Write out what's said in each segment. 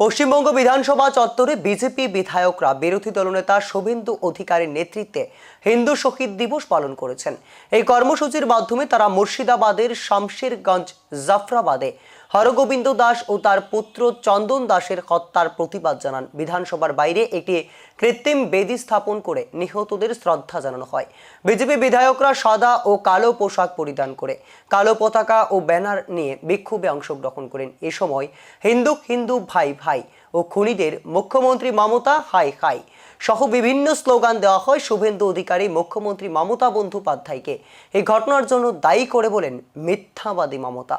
পশ্চিমবঙ্গ বিধানসভা চত্বরে বিজেপি বিধায়করা বিরোধী দলনেতা শুভেন্দু অধিকারীর নেতৃত্বে হিন্দু শহীদ দিবস পালন করেছেন। এই কর্মসূচির মাধ্যমে তারা মুর্শিদাবাদের শামশেরগঞ্জ জাফরাবাদে। হরগোবিন্দ দাস ও তার পুত্র চন্দন দাসের হত্যার প্রতিবাদ জানান। বিধানসভার বাইরে একটি কৃত্রিম বেদি স্থাপন করে নিহতদের শ্রদ্ধা জানানো হয়। বিজেপি বিধায়করা সাদা ও কালো পোশাক পরিধান করে, কালো পতাকা ও ব্যানার নিয়ে বিক্ষোভে অংশগ্রহণ করেন। এ সময় হিন্দু হিন্দু ভাই ভাই ও খুনিদের মুখ্যমন্ত্রী মমতা, হাই হাই। সহ বিভিন্ন স্লোগান দেওয়া হয় শুভেন্দু অধিকারী, মুখ্যমন্ত্রী মমতা বন্দ্যোপাধ্যায়কে। এই ঘটনার জন্য দায়ী করে বলেন মিথ্যাবাদী মমতা।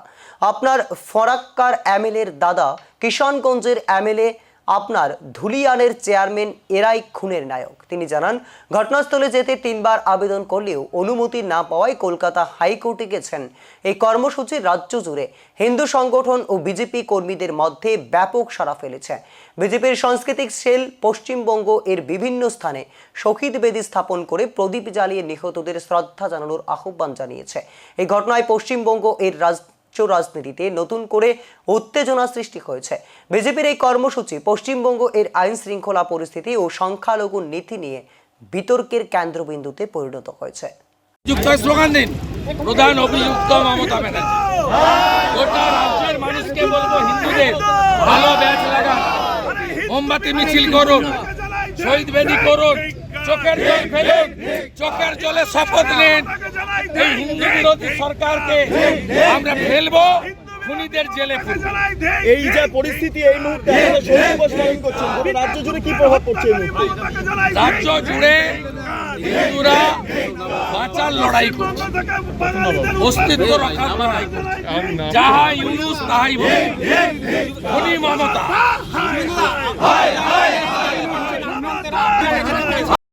আপনার ফরাক্কার এমএলএর দাদা কিষানগঞ্জের এমএলএ আপনার ধুলিয়ানের চেয়ারম্যান এরাই খুনের নায়ক। তিনি জানান, ঘটনাস্থলে যেতে তিনবার আবেদন করলেও অনুমতি না পাওয়ায় কলকাতা হাইকোর্টে গেছেন। এই কর্মসূচি রাজ্য জুড়ে হিন্দু সংগঠন ও বিজেপি কর্মীদের মধ্যে ব্যাপক সাড়া ফেলেছে। বিজেপির সাংস্কৃতিক সেল পশ্চিমবঙ্গ এর বিভিন্ন স্থানে শহীদ বেদি স্থাপন করে প্রদীপ জ্বালিয়ে নিহতদের শ্রদ্ধা জানানোর আহ্বান জানিয়েছে। এই ঘটনায় পশ্চিমবঙ্গ এর রাজ রাজনীতিতে নতুন করে উত্তেজনা সৃষ্টি হয়েছে বিজেপির এই কর্মসূচি পশ্চিমবঙ্গ এর আইন শৃঙ্খলা পরিস্থিতি ও সংখ্যালঘু নীতি নিয়ে বিতর্কের কেন্দ্রবিন্দুতে পরিণত হয়েছে। প্রধান অভিযুক্ত মমতা ব্যানার্জি। মানুষকে বলব হিন্দুদের ভালো ব্যাচ লাগান। মোমবাতি মিছিল করুন, শহীদ বেদি করুন চোখের জল ফেলুন চোখের জলে শপথ নিন। এই হিন্দু বিরোধী সরকারকে আমরা ফেলব খুনিদের জেলে এই যে পরিস্থিতি এই মুহূর্তে রাজ্য জুড়ে কি প্রভাব পড়ছে রাজ্য জুড়ে হিন্দুরা বাঁচার লড়াই করছে। অস্তিত্ব রক্ষার লড়াই করছে। যাহা ইউনুস তাহাই খুনি মমতা।